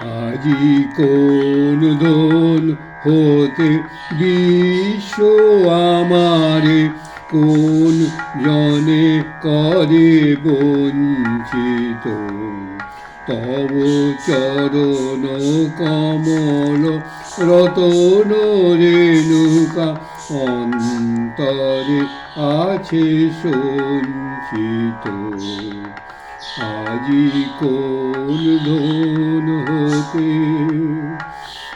আজি কোন ধন হতে বিশ্ব আমারে? কোন জনে করে বঞ্চিত? তব চরণ কমল রতন রেণুকা অন্তরে আছে সঞ্চিত। আজি কোন ধন হতে?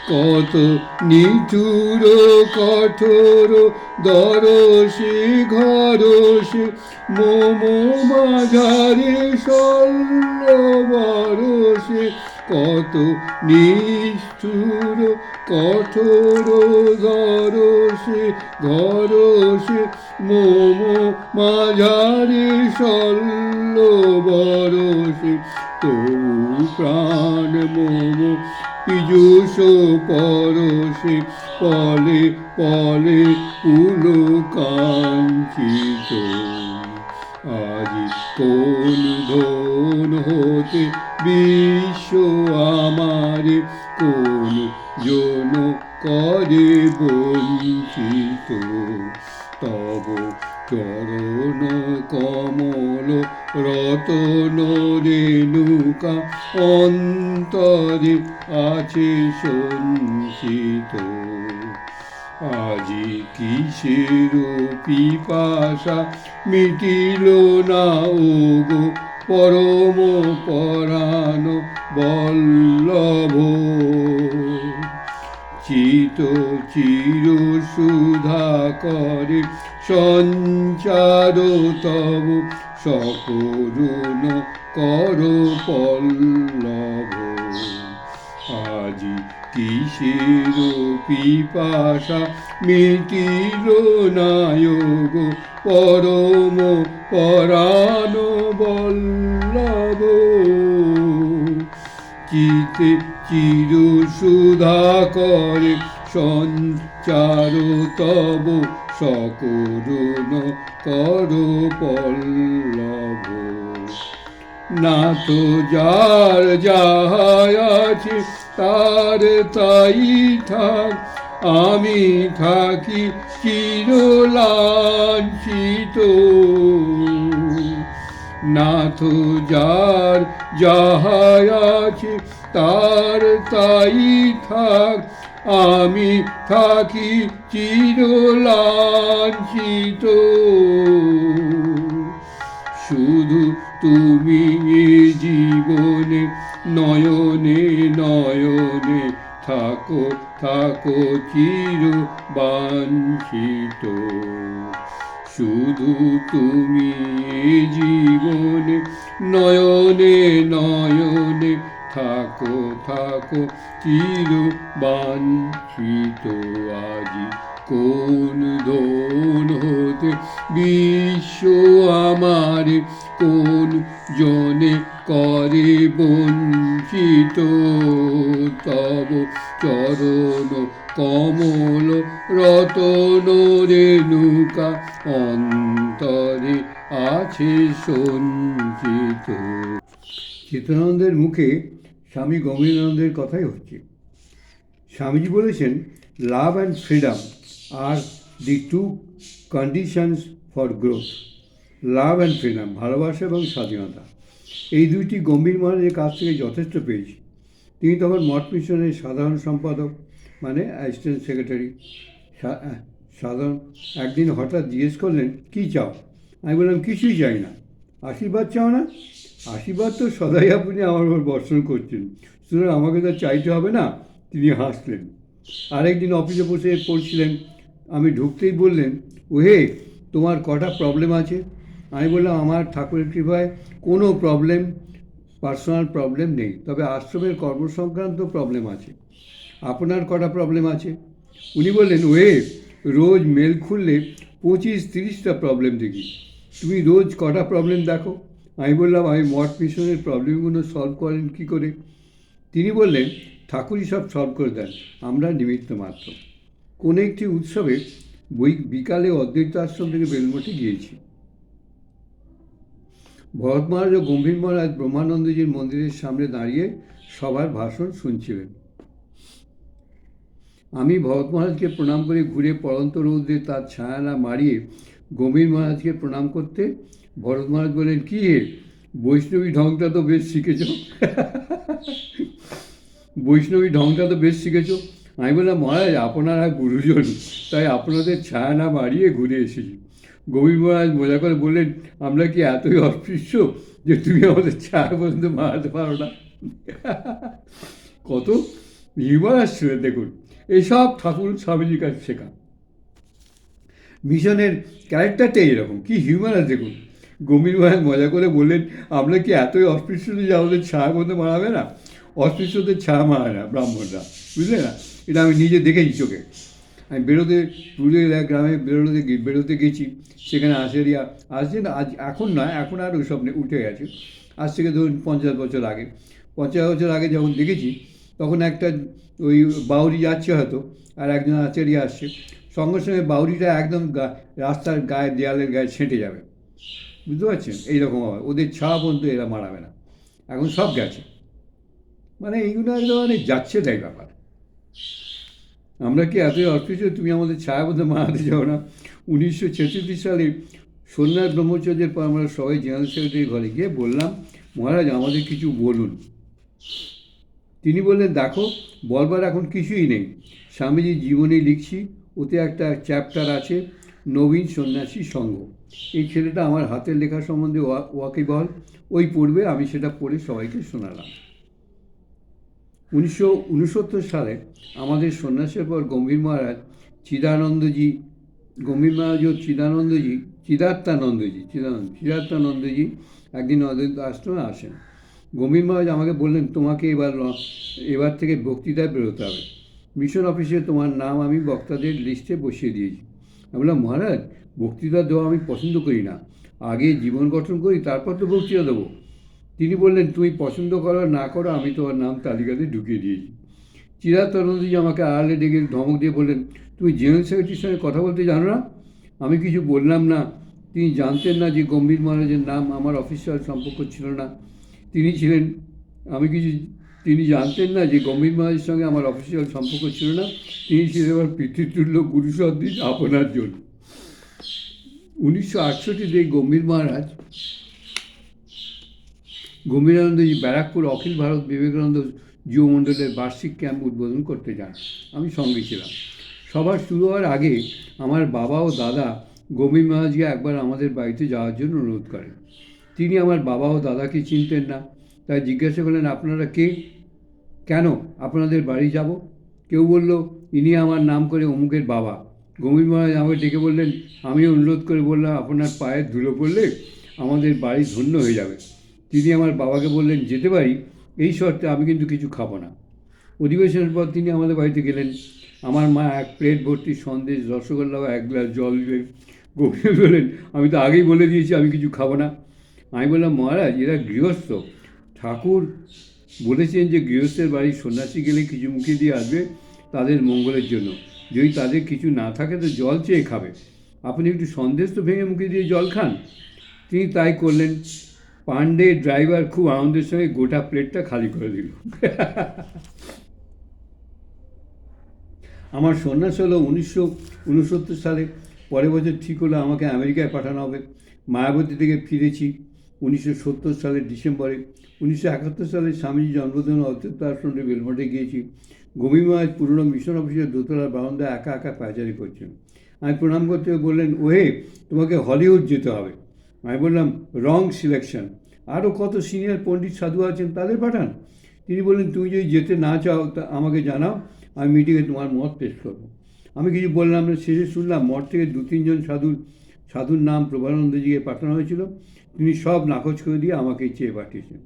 কত নিচুর কঠোর দরসে ঘরসে মোমো মাঝারে সল্ল কত নিষ্ঠুর, কঠোর দরসে ঘরসে মোম মাঝারে সল্ল বরসে। তবু প্রাণ মোম পীযুষ পরশে পলে পলে পুলকাঞ্চিত। আজি কোন ধন হতে বিশ্ব আমারে, কোন জন করে বঞ্চিত? তব চরণ কমল রতন রেণুকা অন্তরে আছে সঞ্চিত। আজি কিসের পিপাসা মিটিল না ওগো পরম পরাণ বল্লভ? চিত চির সুধা করে সঞ্চার তব, সকরুণ কর পল্লভ। আজি কিসের পিপাসা? মিটিল নায়ক পরম পরাণ বল্লভ। চিতে চির সুধা করে সঞ্চার তব, সকরুণ কর পল্লভ। না তো যার যাহাই আছে, তার তাই থাক। আমি থাকি চিরলাঞ্ছিত। না তো যার যাহাই আছে, তার তাই থাক। আমি থাকি চিরলাঞ্ছিত। শুধু তুমি জীবনে নয়নে নয়নে থাকো থাকো চির বাঞ্ছিত শুধু তুমি জীবনে নয়নে নয়নে থাকো থাকো চির বাঞ্ছিত আজি কোন ধন হতে বিশ্ব আমারে? কোন জনে করে বঞ্চিত? তব চরণ কমল রতন রেণুকা অন্তরে আছে সঞ্চিত। চিত্রানন্দের মুখে স্বামী গম্ভীরানন্দের কথাই হচ্ছে। স্বামীজি বলেছেন, love and freedom are the two conditions for growth love and freedom ভালোবাসা এবং স্বাধীনতা। এই দুইটি গম্ভীর মহারাজের কাছ থেকে যথেষ্ট পেয়েছি। তিনি তখন মঠ মিশনের সাধারণ সম্পাদক মানে অ্যাসিস্ট্যান্ট সেক্রেটারি সাধারণ। একদিন হঠাৎ জিজ্ঞেস করলেন, কী চাও? আমি বললাম, কিছুই চাই না। আশীর্বাদ চাও না? আশীর্বাদ তো সদাই আপনি আমার উপর বর্ষণ করছেন। সুতরাং আমাকে তো চাইতে হবে না। তিনি হাসলেন। আরেকদিন অফিসে বসে পড়ছিলেন আমি ঢুকতেই বললেন, ওহে, তোমার কটা প্রবলেম আছে? আমি বললাম, আমার ঠাকুরের কৃপায় কোনো প্রবলেম পার্সোনাল প্রবলেম নেই, তবে আশ্রমের কর্মসংক্রান্ত প্রবলেম আছে। আপনার কটা প্রবলেম আছে? উনি বললেন ওয়ে রোজ মেল খুললে পঁচিশ তিরিশটা প্রবলেম দেখি। তুমি রোজ কটা প্রবলেম দেখো? আমি বললাম, আমি মঠ মিশনের প্রবলেমগুলো সলভ করেন কী করে? তিনি বললেন, ঠাকুরই সব সলভ করে দেন, আমরা নিমিত্ত মাত্র। কোনো একটি উৎসবে বই বিকালে অদ্বৈত আশ্রম থেকে বেলমঠে গিয়েছি। ভরত মহারাজ ও গম্ভীর মহারাজ ব্রহ্মানন্দজির মন্দিরের সামনে দাঁড়িয়ে সবার ভাষণ শুনছিলেন। আমি ভরত মহারাজকে প্রণাম করে ঘুরে পরন্ত রৌদ্রে তার ছায়া না মারিয়ে গম্ভীর মহারাজকে প্রণাম করতে ভরত মহারাজ বলেন কি হে, বৈষ্ণবী ঢংটা তো বেশ শিখেছ। বৈষ্ণবী ঢংটা তো বেশ শিখেছ। আমি বললাম, মহারাজ, আপনারা গুরুজন তাই আপনাদের ছায়া না মারিয়ে ঘুরে এসেছি। গভীর মহারাজ মজা করে বললেন, আমরা কি এতই অস্পৃশ্য যে তুমি আমাদের ছায়া পর্যন্ত মারাতে পারো না? কত হিউমারাস ছিলেন দেখুন। এসব ঠাকুর স্বামীজির কাছে শেখা। মিশনের ক্যারেক্টারটাই এরকম। কি হিউমারাস দেখুন। গম্ভীর মজা করে বললেন, আমরা কি এতই অস্পৃশ্য যে আমাদের ছায়া পর্যন্ত মারাবে না? অস্পৃশ্যদের ছায়া মারায় না, ব্রাহ্মণরা। বুঝলে না? এটা আমি নিজে দেখেছি চোখে। আমি বেরোতে, পুরুলিয়া গ্রামে বেরোতে বেরোতে গেছি। সেখানে আশেরিয়া আসছে না, আজ এখন নয় এখন আর ওই সব উঠে গেছে। আজ থেকে ধরুন পঞ্চাশ বছর আগে। পঞ্চাশ বছর আগে যখন দেখেছি, তখন একটা ওই বাউরি যাচ্ছে হয়তো, আর একজন আচারিয়া আসছে। সঙ্গে সঙ্গে বাউরিটা একদম রাস্তার গায়ে, দেয়ালের গায়ে ছেঁটে যাবে। বুঝতে পারছেন? এইরকম হবে। ওদের ছা পর্যন্ত এরা মারাবে না। এখন সব গেছে। মানে এইগুলো একদম মানে যাচ্ছে তাই ব্যাপার। আমরা কি এতই অস্পৃশ্য তুমি আমাদের ছায়া মধ্যে মারাতে যাও না। উনিশশো ছেষট্টি সালে সন্ন্যাস ব্রহ্মচর্যের পর আমরা সবাই জেনারেল সেক্রেটারি ঘরে গিয়ে বললাম, মহারাজ, আমাদের কিছু বলুন। তিনি বললেন, দেখো, বলবার এখন কিছুই নেই। স্বামীজির জীবনী লিখছি, ওতে একটা চ্যাপ্টার আছে, নবীন সন্ন্যাসী সংঘ এই ছেলেটা আমার হাতের লেখা সম্বন্ধে ওয়া- ওয়াকিবহল। ওই পড়বে, আমি সেটা পড়ে সবাইকে শোনালাম। উনিশশো উনসত্তর সালে আমাদের সন্ন্যাসের পর গম্ভীর মহারাজ চিদানন্দজি, গম্ভীর মহারাজ ও চিদানন্দজি, চিদাত্মানন্দজি, চিদানন্দ, চিদাত্মানন্দজি একদিন অদ্বৈত আশ্রমে আসেন। গম্ভীর মহারাজ আমাকে বললেন, তোমাকে এবার এবার থেকে বক্তৃতায় বেরোতে হবে। মিশন অফিসে তোমার নাম আমি বক্তাদের লিস্টে বসিয়ে দিয়েছি। আমি বললাম, মহারাজ, বক্তৃতা দেওয়া আমি পছন্দ করি না। আগে জীবন গঠন করি, তারপর তো বক্তৃতা দেবো। বললেন, তুমি পছন্দ করো, না করো, আমি তোমার নাম তালিকাতে ঢুকিয়ে দিয়েছি। চিরাগ তরুণজি আমাকে আড়ালে ডেকে ধমক দিয়ে বললেন, তুমি জেনারেল সেক্রেটারির সঙ্গে কথা বলতে জানো না? আমি কিছু বললাম না। তিনি জানতেন না যে গম্ভীর মহারাজের নাম আমার অফিসিয়াল সম্পর্ক ছিল না। তিনি ছিলেন, আমি কিছু, তিনি জানতেন না যে গম্ভীর মহারাজের সঙ্গে আমার অফিসিয়াল সম্পর্ক ছিল না। তিনি ছিলেন আমার পিতৃতুল্য গুরু সদৃশ আপনার জন্য। উনিশশো আটষট্টিতে গম্ভীর মহারাজ গম্ভীরানন্দজি ব্যারাকপুর অখিল ভারত বিবেকানন্দ যুব মণ্ডলের বার্ষিক ক্যাম্প উদ্বোধন করতে যান। আমি সঙ্গে ছিলাম। সবার শুরু হওয়ার আগে আমার বাবা ও দাদা গম্ভীর মহারাজকে একবার আমাদের বাড়িতে যাওয়ার জন্য অনুরোধ করেন। তিনি আমার বাবা ও দাদাকে চিনতেন না। তাই জিজ্ঞাসা করলেন, আপনারা কে? কেন আপনাদের বাড়ি যাব? কেউ বলল, ইনি আমার নাম করে অমুকের বাবা। গম্ভীর মহারাজ আমাকে ডেকে বললেন আমি অনুরোধ করে বললাম, আপনার পায়ের ধুলো পড়লে আমাদের বাড়ি ধন্য হয়ে যাবে। তিনি আমার বাবাকে বললেন, যেতে পারি? এই শর্তে আমি কিন্তু কিছু খাব না। অধিবেশনের পর তিনি আমাদের বাড়িতে গেলেন। আমার মা এক প্লেট ভর্তি সন্দেশ, রসগোল্লা ও এক গ্লাস জল গভীর বললেন, আমি তো আগেই বলে দিয়েছি, আমি কিছু খাব না। আমি বললাম, মহারাজ, এরা গৃহস্থ। ঠাকুর বলেছেন যে গৃহস্থের বাড়ি সন্ন্যাসী গেলে কিছু মুখে দিয়ে আসবে তাদের মঙ্গলের জন্য। যদি তাদের কিছু না থাকে, তো জল চেয়ে খাবে। আপনি একটু সন্দেশ তো ভেঙে মুখে দিয়ে জল খান। তিনি তাই করলেন। পান্ডে ড্রাইভার খুব আনন্দের সঙ্গে গোটা প্লেটটা খালি করে দিল। আমার সন্ন্যাস হলো উনিশশো উনসত্তর সালে। পরের বছর ঠিক হলো, আমাকে আমেরিকায় পাঠানো হবে। মায়াবতী থেকে ফিরেছি উনিশশো সত্তর সালের ডিসেম্বরে। উনিশশো একাত্তর সালে স্বামীজি জন্মদিন আশ্রমে বেলমঠে গিয়েছি। গভীর মহারাজ পুরনো মিশন অফিসের দোতলার বারান্দায় একা একা পায়চারি করছেন। আমি প্রণাম করতে বললেন, ওহে, তোমাকে হলিউড যেতে হবে। আমি বললাম রং সিলেকশন আরও কত সিনিয়র পণ্ডিত সাধু আছেন তাদের পাঠান? তিনি বললেন, তুমি যদি যেতে না চাও, তা আমাকে জানাও, আমি মিটিংয়ে তোমার মত পেশ করব। আমি কিছু বললাম না, শেষে শুনলাম মঠ থেকে দু তিনজন সাধুর সাধুর নাম প্রভানন্দজিকে পাঠানো হয়েছিল। তিনি সব নাকচ করে দিয়ে আমাকে চেয়ে পাঠিয়েছেন।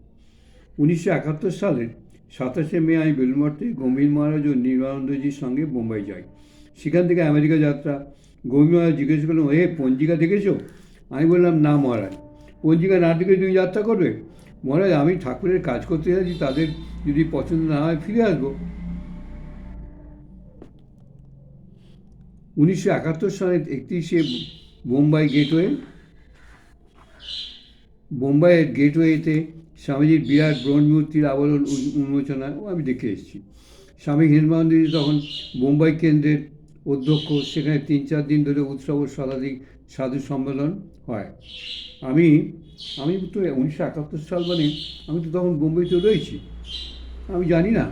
উনিশশো একাত্তর সালের সাতাশে মে আমি বেলুমঠ থেকে গম্ভীর মহারাজ ও নির্মানন্দজির সঙ্গে বোম্বাই যাই। সেখান থেকে আমেরিকা যাত্রা। গম্ভীর মহারাজ জিজ্ঞেস করলাম হে পঞ্জিকা দেখেছ? আমি বললাম, না মহারাজ। পঞ্জিকা না দেখে তুমি যাত্রা করবে? মহারাজ, আমি ঠাকুরের কাজ করতে যাচ্ছি, তাদের যদি পছন্দ না হয় ফিরে আসব। উনিশশো একাত্তর সালের একত্রিশে বোম্বাই গেটওয়ে, বোম্বাইয়ের গেটওয়েতে স্বামীজির বিরাট ব্রোঞ্জ মূর্তির আবরণ উন- উন্মোচনা আমি দেখে এসেছি। স্বামী হিরমানন্দিনী তখন বোম্বাই কেন্দ্রের অধ্যক্ষ, সেখানে তিন চার দিন ধরে উৎসব ও শতাধিক সাধু সম্মেলন হয়। আমি আমি তো উনিশশো একাত্তর সাল মানে আমি তো তখন বোম্বেতে রয়েছি। আমি জানি না,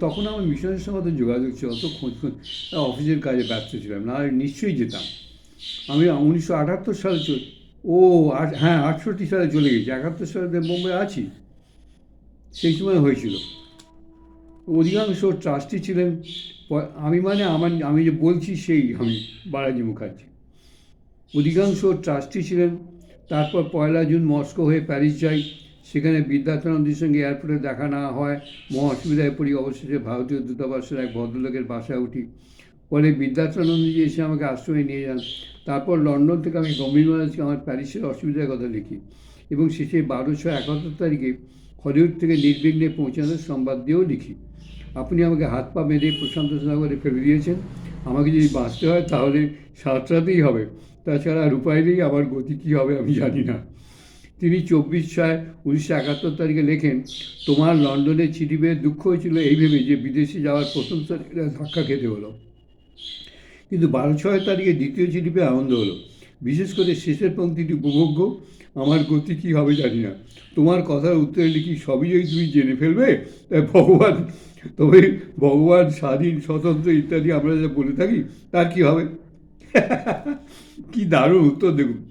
তখন আমার মিশনের সঙ্গে যোগাযোগ ছিল অত খোঁজ খোঁজ, অফিসের কাজে ব্যস্ত ছিলাম, না নিশ্চয়ই যেতাম। আমি উনিশশো আটাত্তর সালে চল, ও হ্যাঁ আটষট্টি সালে চলে গেছি, একাত্তর সালে বোম্বে আছি। সেই সময় হয়েছিল। অধিকাংশ ট্রাস্টি ছিলেন আমি মানে আমার, আমি যে বলছি সেই আমি বালাজি মুখার্জি। অধিকাংশ ট্রাস্টি ছিলেন। তারপর পয়লা জুন মস্কো হয়ে প্যারিস যাই সেখানে বিদ্যার্থনন্দের সঙ্গে এয়ারপোর্টে দেখা না হয়। মহা অসুবিধায় পড়ি অবশেষে ভারতীয় দূতাবাসের এক ভদ্রলোকের বাসায় উঠি। পরে বিদ্যার্থনন্দজি এসে আমাকে আশ্রমে নিয়ে যান। তারপর লন্ডন থেকে আমি গম্ভীর মহারাজকে আমার প্যারিসের অসুবিধার কথা লিখি এবং শেষে বারোশো একাত্তর তারিখে হলিউড থেকে নির্বিঘ্নে পৌঁছানোর সংবাদ দিয়েও লিখি। আপনি আমাকে হাত পা বেঁধে প্রশান্ত সাগরে ফেলে দিয়েছেন। আমাকে যদি বাঁচতে হয় তাহলে সাঁতরাতেই হবে। তাছাড়া আর নেই আমার গতি কী হবে আমি জানি না। তিনি চব্বিশ ছয় উনিশশো একাত্তর তারিখে লেখেন, তোমার লন্ডনে চিঠি পেয়ে দুঃখ হয়েছিল এই ভেবে যে বিদেশে যাওয়ার তারিখে ধাক্কা খেতে হলো। কিন্তু বারো ছয় তারিখে দ্বিতীয় চিঠি পেয়ে আনন্দ হলো। বিশেষ করে শেষের পংক্তিটি উপভোগ্য, আমার গতি কী হবে জানি না। তোমার কথার উত্তরে লিখি সবই যদি তুমি জেনে ফেলবে? তাই ভগবান, তবে ভগবান স্বাধীন, স্বতন্ত্র ইত্যাদি আমরা যা বলে থাকি, তার কী হবে? কি দারুণ উত্তর দেখুন।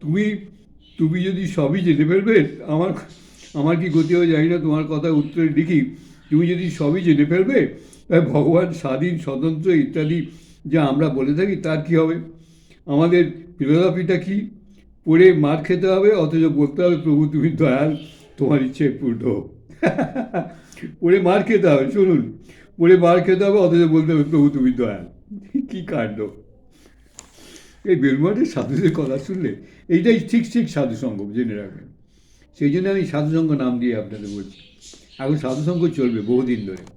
তুমি তুমি যদি সবই জেনে ফেলবে আমার আমার কি গতি হবে জানি না, তোমার কথা উত্তরে লিখি। তুমি যদি সবই জেনে ফেলবে ভগবান স্বাধীন, স্বতন্ত্র ইত্যাদি যা আমরা বলে থাকি, তার কি হবে? আমাদের ফিলোসফিটা কি? পড়ে মার খেতে হবে, অথচ বলতে হবে, প্রভু, তুমি দয়াল, তোমার ইচ্ছে পূর্ণ। পড়ে মার খেতে হবে, শুনুন। পড়ে মার খেতে হবে, অথচ বলতে হবে, প্রভু, তুমি দয়াল। কী কাণ্ড। এই বেলমাটির সাধুদের কথা শুনলে এইটাই ঠিক ঠিক সাধুসঙ্গ, জেনে রাখবেন। সেই জন্য আমি সাধুসঙ্গ নাম দিয়ে আপনাদের বলছি। এখন সাধুসঙ্গ চলবে বহুদিন ধরে।